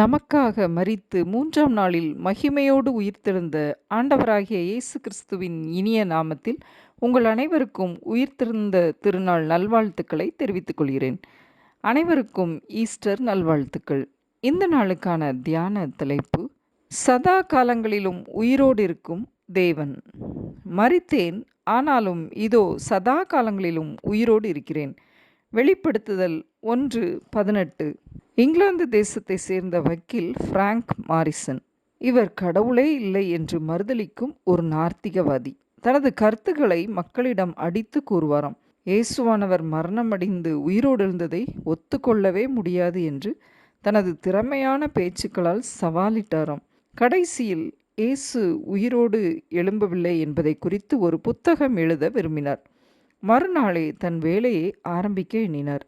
நமக்காக மறித்து மூன்றாம் நாளில் மகிமையோடு உயிர்த்தெழுந்த ஆண்டவராகிய இயேசு கிறிஸ்துவின் இனிய நாமத்தில் உங்கள் அனைவருக்கும் உயிர்த்தெழுந்த திருநாள் நல்வாழ்த்துக்களை தெரிவித்துக் கொள்கிறேன். அனைவருக்கும் ஈஸ்டர் நல்வாழ்த்துக்கள். இந்த நாளுக்கான தியான தலைப்பு சதா காலங்களிலும் உயிரோடு இருக்கும் தேவன். மறித்தேன் ஆனாலும் இதோ சதா காலங்களிலும் உயிரோடு இருக்கிறேன். வெளிப்படுத்துதல் ஒன்று பதினெட்டு. இங்கிலாந்து தேசத்தை சேர்ந்த வக்கீல் பிராங்க் மாரிசன் இவர் கடவுளே இல்லை என்று மறுதளிக்கும் ஒரு நார்த்திகவாதி தனது கருத்துக்களை மக்களிடம் அடித்து கூறுவாராம். இயேசுவானவர் மரணமடைந்து உயிரோடு இருந்ததை ஒத்துக்கொள்ளவே முடியாது என்று தனது திறமையான பேச்சுக்களால் சவாலிட்டாராம். கடைசியில் இயேசு உயிரோடு எழும்பவில்லை என்பதை குறித்து ஒரு புத்தகம் எழுத விரும்பினார். மறுநாளே தன் வேலையை ஆரம்பிக்க எண்ணினார்.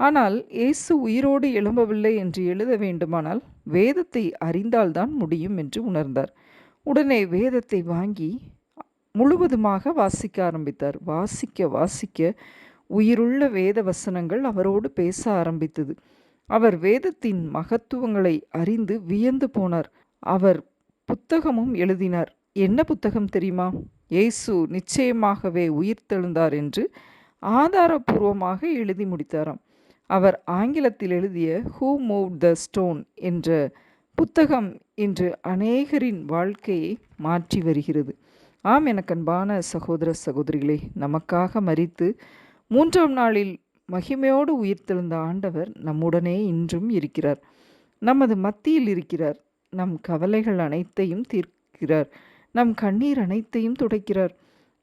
ஆனால் இயேசு உயிரோடு எழும்பவில்லை என்று எழுத வேண்டுமானால் வேதத்தை அறிந்தால்தான் முடியும் என்று உணர்ந்தார். உடனே வேதத்தை வாங்கி முழுவதுமாக வாசிக்க ஆரம்பித்தார். வாசிக்க வாசிக்க உயிருள்ள வேத வசனங்கள் அவரோடு பேச ஆரம்பித்தது. அவர் வேதத்தின் மகத்துவங்களை அறிந்து வியந்து போனார். அவர் புத்தகமும் எழுதினார். என்ன புத்தகம் தெரியுமா? இயேசு நிச்சயமாகவே உயிர்த்தெழுந்தார் என்று ஆதாரபூர்வமாக எழுதி முடித்தாராம். அவர் ஆங்கிலத்தில் எழுதிய ஹூ மூவ் த ஸ்டோன் என்ற புத்தகம் இன்று அநேகரின் வாழ்க்கையை மாற்றி வருகிறது. ஆம் எனக்கன்பான சகோதர சகோதரிகளே நமக்காக மறித்து மூன்றாம் நாளில் மகிமையோடு உயிர்த்தெழுந்த ஆண்டவர் நம்முடனே இன்றும் இருக்கிறார். நமது மத்தியில் இருக்கிறார். நம் கவலைகள் அனைத்தையும் தீர்க்கிறார். நம் கண்ணீர் அனைத்தையும் துடைக்கிறார்.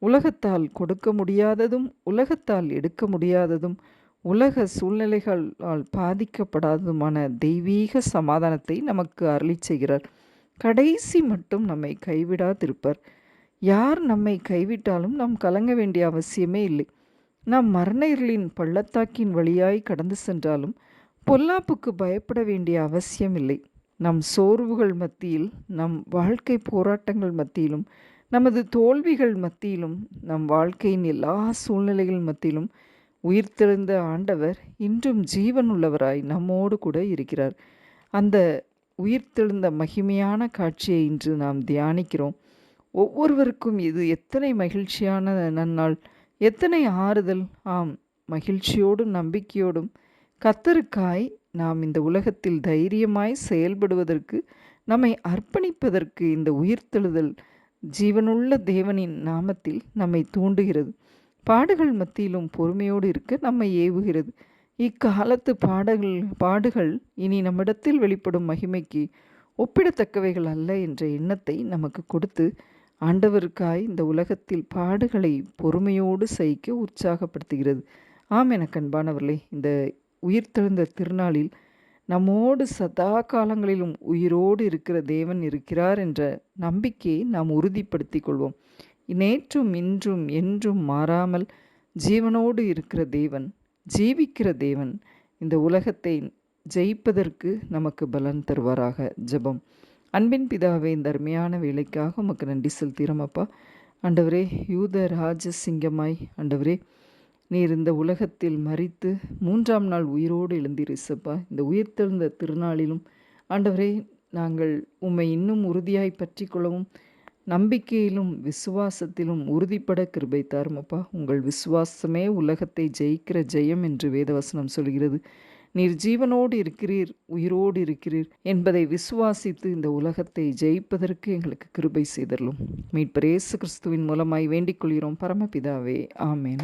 உலகத்தால் கொடுக்க முடியாததும் உலகத்தால் எடுக்க முடியாததும் உலக சூழ்நிலைகளால் பாதிக்கப்படாததுமான தெய்வீக சமாதானத்தை நமக்கு அருளி செய்கிறார். கடைசி மட்டும் நம்மை கைவிடாதிருப்பார். யார் நம்மை கைவிட்டாலும் நாம் கலங்க வேண்டிய அவசியமே இல்லை. நாம் மரண இருளின் பள்ளத்தாக்கின் வழியாய் கடந்து சென்றாலும் பொல்லாப்புக்கு பயப்பட வேண்டிய அவசியம் இல்லை. நம் சோர்வுகள் மத்தியில் நம் வாழ்க்கை போராட்டங்கள் மத்தியிலும் நமது தோல்விகள் மத்தியிலும் நம் வாழ்க்கையின் எல்லா சூழ்நிலைகள் மத்தியிலும் உயிர்த்தெழுந்த ஆண்டவர் இன்றும் ஜீவன் உள்ளவராய் நம்மோடு கூட இருக்கிறார். அந்த உயிர்த்தெழுந்த மகிமையான காட்சியை இன்று நாம் தியானிக்கிறோம். ஒவ்வொருவருக்கும் இது எத்தனை மகிழ்ச்சியான நன்னாள் எத்தனை ஆறுதல். ஆம் மகிழ்ச்சியோடும் நம்பிக்கையோடும் கத்தருக்காய் நாம் இந்த உலகத்தில் தைரியமாய் செயல்படுவதற்கு நம்மை அர்ப்பணிப்பதற்கு இந்த உயிர்த்தெழுதல் ஜீவனுள்ள தேவனின் நாமத்தில் நம்மை தூண்டுகிறது. பாடுகள் மத்தியிலும் பொறுமையோடு இருக்க நம்மை ஏவுகிறது. இக்காலத்து பாடல்கள் பாடுகள் இனி நம்மிடத்தில் வெளிப்படும் மகிமைக்கு ஒப்பிடத்தக்கவைகள் அல்ல என்ற எண்ணத்தை நமக்கு கொடுத்து ஆண்டவருக்காய் இந்த உலகத்தில் பாடுகளை பொறுமையோடு சகிக்க உற்சாகப்படுத்துகிறது. ஆம் என அன்பானவர்களே இந்த உயிர்த்தெழுந்த திருநாளில் நம்மோடு சதா காலங்களிலும் உயிரோடு இருக்கிற தேவன் இருக்கிறார் என்ற நம்பிக்கையை நாம் உறுதிப்படுத்தி கொள்வோம். நேற்றும் இன்றும் என்றும் மாறாமல் ஜீவனோடு இருக்கிற தேவன் ஜீவிக்கிற தேவன் இந்த உலகத்தை ஜெயிப்பதற்கு நமக்கு பலன் தருவாராக. ஜெபம். அன்பின் பிதாவே இந்த அருமையான வேலைக்காக உமக்கு நன்றி செலுத்திறோம் அப்பா. ஆண்டவரே யூத ராஜசிங்கமாய் அண்டவரே ஆண்டவரே நீர் இந்த உலகத்தில் மறித்து மூன்றாம் நாள் உயிரோடு எழுந்திரிசப்பா இந்த உயிர்த்தெழுந்த திருநாளிலும் ஆண்டவரே நாங்கள் உம்மை இன்னும் உறுதியாய் பற்றி கொள்ளவும் நம்பிக்கையிலும் விசுவாசத்திலும் உறுதிப்பட கிருபை தாருமப்பா. உங்கள் விசுவாசமே உலகத்தை ஜெயிக்கிற ஜெயம் என்று வேதவசனம் சொல்கிறது. நீர் ஜீவனோடு இருக்கிறீர் உயிரோடு இருக்கிறீர் என்பதை விசுவாசித்து இந்த உலகத்தை ஜெயிப்பதற்கு எங்களுக்கு கிருபை செய்தரலும் மீட்பர் இயேசு கிறிஸ்துவின் மூலமாய் வேண்டிக் கொள்கிறோம். பரமபிதாவே ஆமேன்.